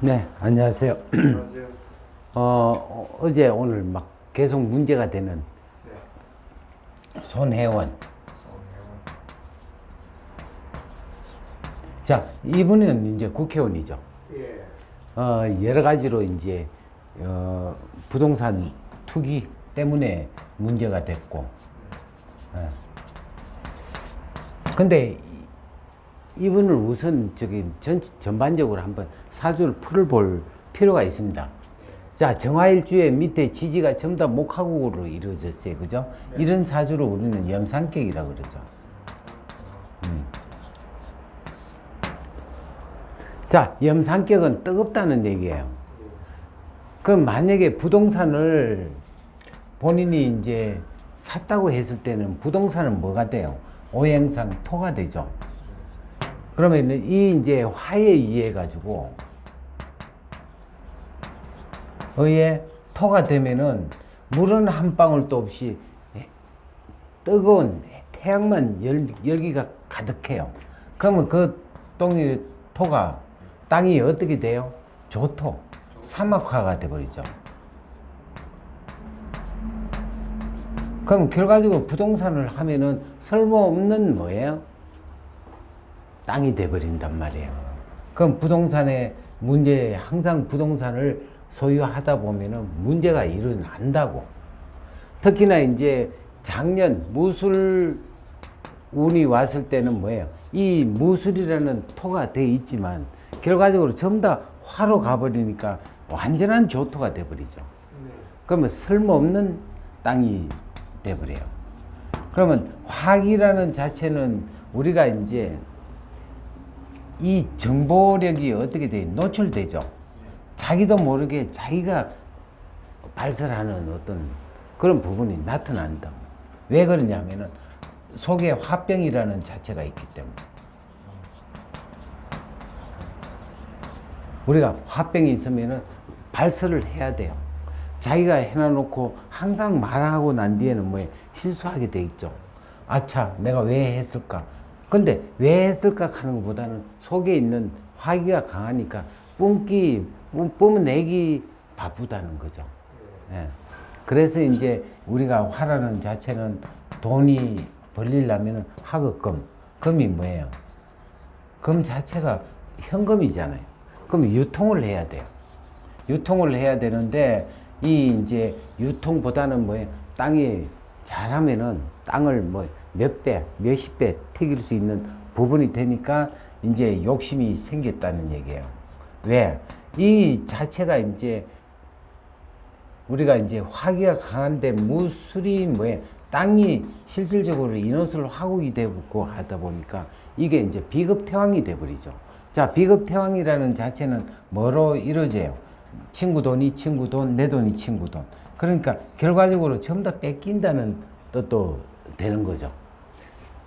네, 안녕하세요. 안녕하세요. 어, 어제 오늘 막 계속 문제가 되는 네. 손혜원. 자, 이분은 이제 국회의원이죠. 예. 어, 여러 가지로 이제 어, 부동산 투기 때문에 문제가 됐고. 예. 근데 이- 이분을 우선 저기 전, 전반적으로 한번 사주를 풀어볼 필요가 있습니다. 자, 정화일주의 밑에 지지가 전부 다 목화국으로 이루어졌어요. 그죠? 이런 사주를 우리는 염산격이라고 그러죠. 음. 자, 염산격은 뜨겁다는 얘기예요. 그럼 만약에 부동산을 본인이 이제 샀다고 했을 때는 부동산은 뭐가 돼요? 오행상 토가 되죠. 그러면 이 이제 화에 의해 가지고 의해 토가 되면은 물은 한 방울도 없이 뜨거운 태양만 열, 열기가 가득해요. 그러면 그 똥이 토가 땅이 어떻게 돼요? 조토, 사막화가 돼버리죠. 그럼 결과적으로 부동산을 하면은 쓸모없는 뭐예요? 땅이 돼버린단 말이에요. 그럼 부동산의 문제, 항상 부동산을 소유하다 보면은 문제가 일어난다고. 특히나 이제 작년 무술 운이 왔을 때는 뭐예요? 이 무술이라는 토가 돼 있지만 결과적으로 전부 다 화로 가버리니까 완전한 조토가 돼버리죠. 네. 그러면 쓸모없는 땅이 돼버려요. 그러면 화기라는 자체는 우리가 이제 이 정보력이 어떻게 돼? 노출되죠. 자기도 모르게 자기가 발설하는 어떤 그런 부분이 나타난다. 왜 그러냐면은 속에 화병이라는 자체가 있기 때문에. 우리가 화병이 있으면은 발설을 해야 돼요. 자기가 해놔놓고 항상 말하고 난 뒤에는 뭐 실수하게 돼 있죠. 아차, 내가 왜 했을까? 근데 왜 했을까 하는 것보다는 속에 있는 화기가 강하니까 뿜기, 뿜- 뿜어내기 바쁘다는 거죠. 예. 그래서 이제 우리가 화라는 자체는 돈이 벌리려면 하급금. 금이 뭐예요? 금 자체가 현금이잖아요. 그럼 유통을 해야 돼요. 유통을 해야 되는데 이 이제 유통보다는 뭐예요? 땅이 잘하면은 땅을 뭐 몇 배, 몇십 배 튀길 수 있는 부분이 되니까 이제 욕심이 생겼다는 얘기예요. 왜? 이 자체가 이제 우리가 이제 화기가 강한데 무술이 뭐예요? 땅이 실질적으로 인원수를 화국이 되고 하다 보니까 이게 이제 비급 태왕이 돼버리죠. 자, 비급 태왕이라는 자체는 뭐로 이루어져요? 친구 돈이 친구 돈, 내 돈이 친구 돈. 그러니까 결과적으로 전부 다 뺏긴다는 뜻도 되는 거죠.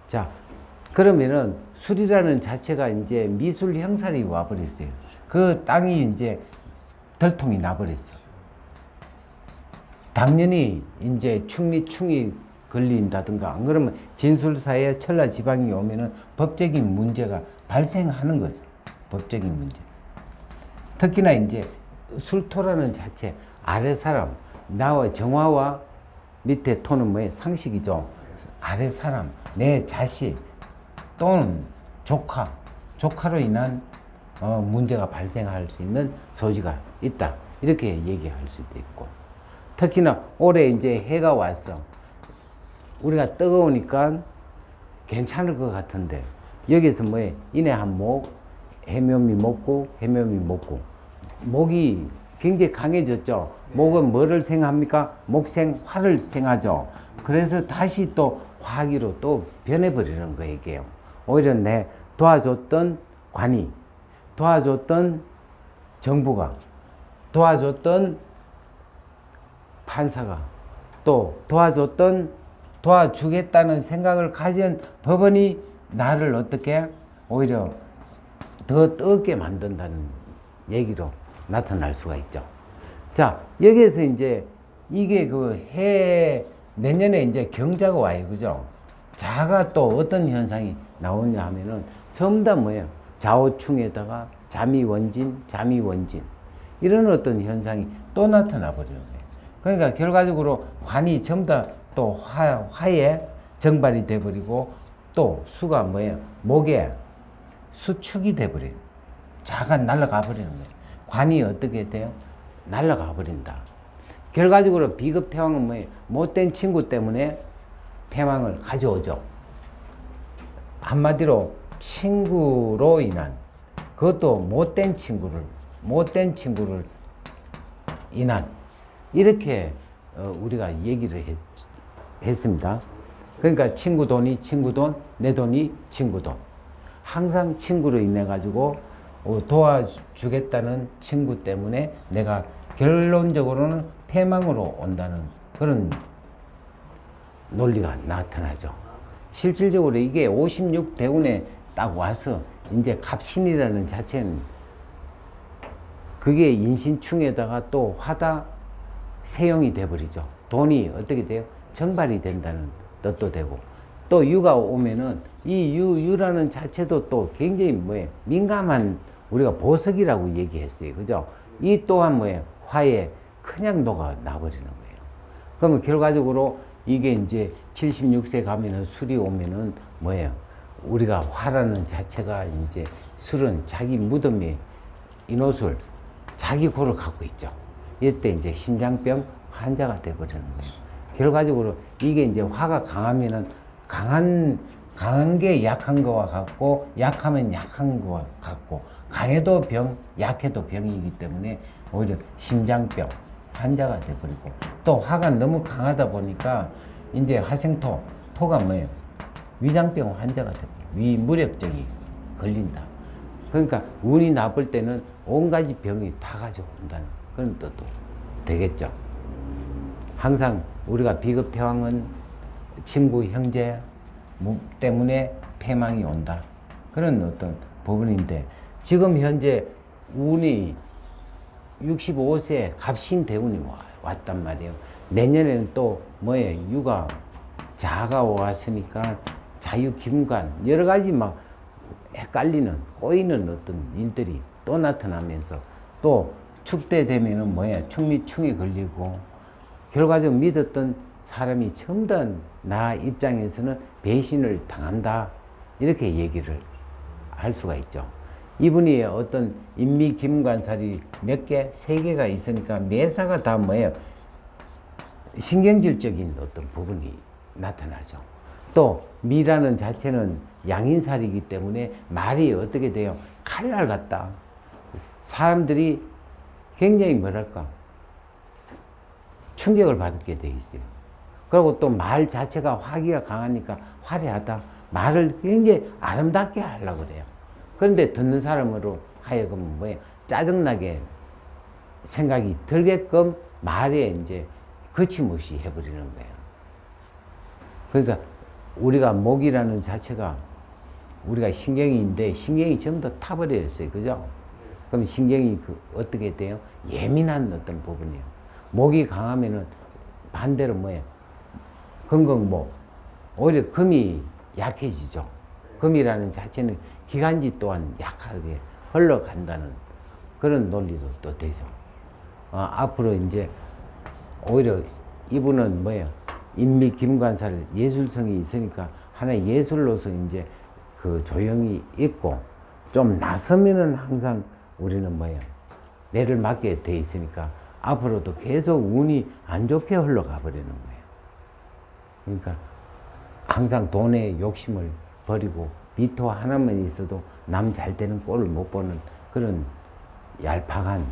자, 그러면은 술이라는 자체가 이제 미술 형살이 와버렸어요. 그 땅이 이제 덜통이 나버렸어. 당연히 이제 충리 충이 걸린다든가 안 그러면 진술사에 천라 지방이 오면은 법적인 문제가 발생하는 거죠. 법적인 문제. 특히나 이제 술토라는 자체 아래 사람 나와 정화와 밑에 토는 뭐예요? 상식이죠. 아래 사람 내 자식 또는 조카 조카로 인한 어, 문제가 발생할 수 있는 소지가 있다 이렇게 얘기할 수도 있고 특히나 올해 이제 해가 왔어 우리가 뜨거우니까 괜찮을 것 같은데 여기서 뭐해 인해 한목 해묘미 먹고 해묘미 먹고 목이 굉장히 강해졌죠. 목은 뭐를 생합니까? 목생 화를 생하죠. 그래서 다시 또 화기로 또 변해버리는 거예요. 오히려 내 도와줬던 관이, 도와줬던 정부가, 도와줬던 판사가, 또 도와줬던 도와주겠다는 생각을 가진 법원이 나를 어떻게 오히려 더 뜨겁게 만든다는 얘기로 나타날 수가 있죠. 자, 여기에서 이제 이게 그 해, 내년에 이제 경자가 와요. 그죠? 자가 또 어떤 현상이 나오냐 하면은 전부 다 뭐예요? 좌우충에다가 잠이 원진, 잠이 원진 이런 어떤 현상이 또 나타나 거예요. 그러니까 결과적으로 관이 전부 다 또 화, 화에 정발이 돼 버리고 또 수가 뭐예요? 목에 수축이 돼 버려요. 자가 날아가 버리는 거예요. 관이 어떻게 돼요? 날아가 버린다. 결과적으로 비급 태왕은 뭐예요? 못된 친구 때문에 패망을 가져오죠. 한마디로 친구로 인한 그것도 못된 친구를 못된 친구를 인한 이렇게 어, 우리가 얘기를 했, 했습니다. 그러니까 친구 돈이 친구 돈, 내 돈이 친구 돈. 항상 친구로 인해 가지고 어, 도와주겠다는 친구 때문에 내가 결론적으로는 패망으로 온다는 그런 논리가 나타나죠. 실질적으로 이게 56대운에 딱 와서 이제 갑신이라는 자체는 그게 인신충에다가 또 화다 세용이 돼버리죠. 돈이 어떻게 돼요? 정발이 된다는 뜻도 되고 또 유가 오면은 이 유, 유라는 자체도 또 굉장히 뭐예요? 민감한 우리가 보석이라고 얘기했어요. 그죠? 이 또한 뭐예요? 화에 그냥 녹아 나버리는 거예요. 그러면 결과적으로 이게 이제 76세 가면은 술이 오면은 뭐예요? 우리가 화라는 자체가 이제 술은 자기 무덤에 인옷을 자기 코를 갖고 있죠. 이때 이제 심장병 환자가 돼버리는 거예요. 결과적으로 이게 이제 화가 강하면은 강한 강한 게 약한 거와 같고 약하면 약한 거와 같고 강해도 병, 약해도 병이기 때문에 오히려 심장병 환자가 돼버리고 또 화가 너무 강하다 보니까 이제 화생토 토가 뭐예요? 위장병 환자가 돼버려 위무력증이 걸린다. 그러니까 운이 나쁠 때는 온 가지 병이 다 가져온다는 그런 뜻도 되겠죠. 항상 우리가 비급 태왕은 친구 형제 무- 때문에 패망이 온다. 그런 어떤 부분인데 지금 현재 운이 65세 갑신 대운이 와- 왔단 말이에요. 내년에는 또 뭐예요? 유가 자가 왔으니까 자유 김관 여러 가지 막 헷갈리는 꼬이는 어떤 일들이 또 나타나면서 또 축대 되면은 뭐야 충미 충이 걸리고 결과적으로 믿었던 사람이 다나 입장에서는 배신을 당한다 이렇게 얘기를 할 수가 있죠. 이분이 어떤 인미 김관살이 몇 개, 세 개가 있으니까 매사가 다 뭐예요? 신경질적인 어떤 부분이 나타나죠. 또 미라는 자체는 양인살이기 때문에 말이 어떻게 돼요? 칼날 같다. 사람들이 굉장히 뭐랄까 충격을 받게 돼 있어요. 그리고 또 말 자체가 화기가 강하니까 화려하다. 말을 굉장히 아름답게 하려고 그래요. 그런데 듣는 사람으로 하여금 뭐예요? 짜증나게 생각이 들게끔 말에 이제 거침없이 해버리는 거예요. 그러니까 우리가 목이라는 자체가 우리가 신경인데 신경이 전부 다 타버렸어요. 그죠? 그럼 신경이 그 어떻게 돼요? 예민한 어떤 부분이에요. 목이 강하면은 반대로 뭐예요? 건강목. 오히려 금이 약해지죠. 금이라는 자체는 기관지 또한 약하게 흘러간다는 그런 논리도 또 되죠. 어, 앞으로 이제 오히려 이분은 뭐예요? 인미 김관살 예술성이 있으니까 하나의 예술로서 이제 그 조형이 있고 좀 나서면은 항상 우리는 뭐예요? 매를 맞게 돼 있으니까 앞으로도 계속 운이 안 좋게 흘러가 버리는 거예요. 그러니까 항상 돈에 욕심을 버리고 미토 하나만 있어도 남 잘 되는 꼴을 못 보는 그런 얄팍한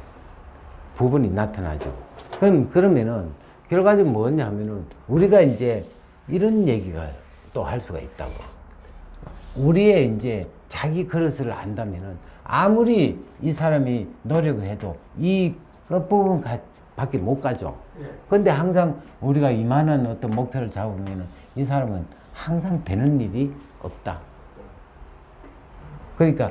부분이 나타나죠. 그럼 그러면은 결과적으로 뭐냐 하면은 우리가 이제 이런 얘기가 또 할 수가 있다고. 우리의 이제 자기 그릇을 안다면은 아무리 이 사람이 노력을 해도 이 끝부분 가- 밖에 못 가죠. 근데 항상 우리가 이만한 어떤 목표를 잡으면은 이 사람은 항상 되는 일이 없다. 그러니까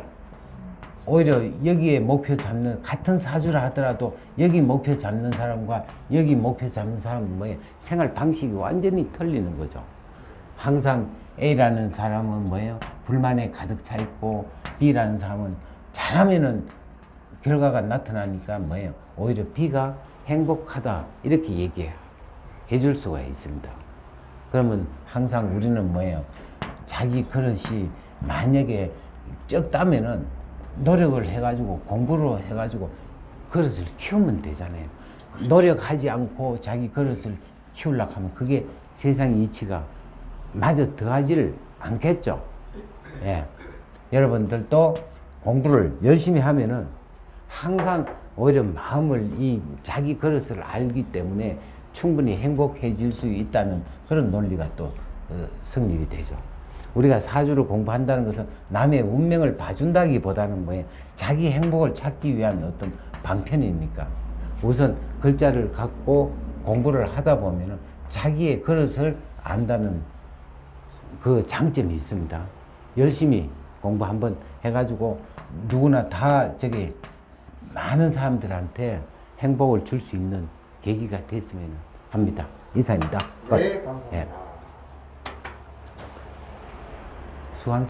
오히려 여기에 목표 잡는 같은 사주를 하더라도 여기 목표 잡는 사람과 여기 목표 잡는 사람은 뭐예요? 생활 방식이 완전히 틀리는 거죠. 항상 A라는 사람은 뭐예요? 불만에 가득 차 있고 B라는 사람은 잘하면은 결과가 나타나니까 뭐예요? 오히려 B가 행복하다 이렇게 얘기해 줄 수가 있습니다. 그러면 항상 우리는 뭐예요? 자기 그릇이 만약에 적다면은 노력을 해가지고 공부를 해가지고 그릇을 키우면 되잖아요. 노력하지 않고 자기 그릇을 키우려고 하면 그게 세상 이치가 마저 더하지를 않겠죠. 예. 여러분들도 공부를 열심히 하면은 항상 오히려 마음을 이 자기 그릇을 알기 때문에 충분히 행복해질 수 있다는 그런 논리가 또 어, 성립이 되죠. 우리가 사주를 공부한다는 것은 남의 운명을 봐준다기보다는 뭐예요? 자기 행복을 찾기 위한 어떤 방편이니까 우선 글자를 갖고 공부를 하다 보면은 자기의 그릇을 안다는 그 장점이 있습니다. 열심히 공부 한번 해가지고 누구나 다 저기 많은 사람들한테 행복을 줄 수 있는 계기가 됐으면 합니다. 이상입니다. 끝. 네, 감사합니다. 예. 수강